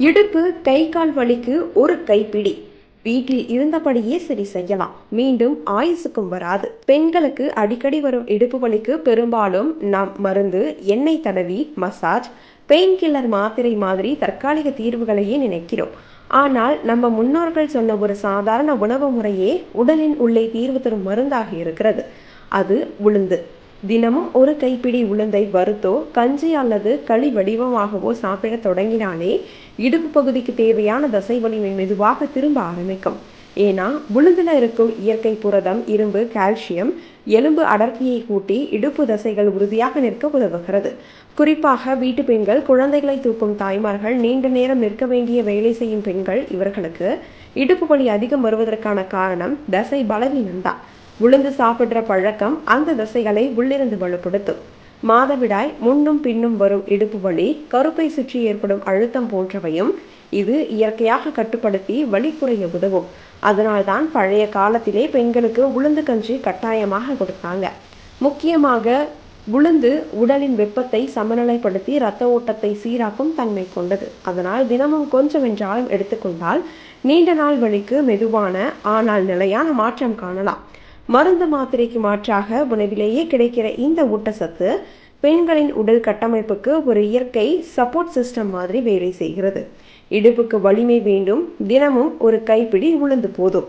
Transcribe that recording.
இடுப்பு கை கால் வலிக்கு ஒரு கைப்பிடி. வீட்டில் இருந்தபடியே சரி செய்யலாம். மீண்டும் ஆயுசுக்கும் வராது. பெண்களுக்கு அடிக்கடி வரும் இடுப்பு வலிக்கு பெரும்பாலும் நாம் மருந்து எண்ணெய் தடவி மசாஜ் பெயின் கில்லர் மாத்திரை மாதிரி தற்காலிக தீர்வுகளையே நினைக்கிறோம். ஆனால் நம்ம முன்னோர்கள் சொன்ன ஒரு சாதாரண உணவு முறையே உடலின் உள்ளே தீர்வு தரும் மருந்தாக இருக்கிறது. அது உளுந்து. தினமும் ஒரு கைப்பிடி உளுந்தை வறுத்தோ கஞ்சி அல்லது களி வடிவமாகவோ சாப்பிட தொடங்கினாலே இடுப்பு பகுதிக்கு தேவையான தசை வலிமை மெதுவாக திரும்ப ஆரம்பிக்கும். ஏன்னா உளுந்தில் இருக்கும் இயற்கை புரதம் இரும்பு கால்சியம் எலும்பு அடர்த்தியை கூட்டி இடுப்பு தசைகள் உறுதியாக நிற்க உதவுகிறது. குறிப்பாக வீட்டு பெண்கள் குழந்தைகளை தூக்கும் தாய்மார்கள் நீண்ட நேரம் நிற்க வேண்டிய வேலை செய்யும் பெண்கள் இவர்களுக்கு இடுப்பு வலி அதிகம் வருவதற்கான காரணம் தசை பலவீனம்தான். உளுந்து சாப்பிடுற பழக்கம் அந்த தசைகளை உள்ளிருந்து வலுப்படுத்தும். மாதவிடாய் முன்னும் பின்னும் வரும் இடுப்பு வலி கருப்பை சுற்றி ஏற்படும் அழுத்தம் போன்றவையும் இது இயற்கையாக கட்டுப்படுத்தி வலி குறைய உதவும். அதனால்தான் பழைய காலத்திலே பெண்களுக்கு உளுந்து கஞ்சி கட்டாயமாக கொடுத்தாங்க. முக்கியமாக உளுந்து உடலின் வெப்பத்தை சமநிலைப்படுத்தி இரத்த ஓட்டத்தை சீராக்கும் தன்மை கொண்டது. அதனால் தினமும் கொஞ்சம் என்றாலும் எடுத்துக்கொண்டால் நீண்ட நாள் வழிக்கு மெதுவான ஆனால் நிலையான மாற்றம் காணலாம். மருந்து மாத்திரைக்கு மாற்றாக உணவிலேயே கிடைக்கிற இந்த ஊட்டச்சத்து பெண்களின் உடல் கட்டமைப்புக்கு ஒரு இயற்கை சப்போர்ட் சிஸ்டம் மாதிரி வேலை செய்கிறது. இடுப்புக்கு வலிமை வேண்டும். தினமும் ஒரு கைப்பிடி உளுந்து போதும்.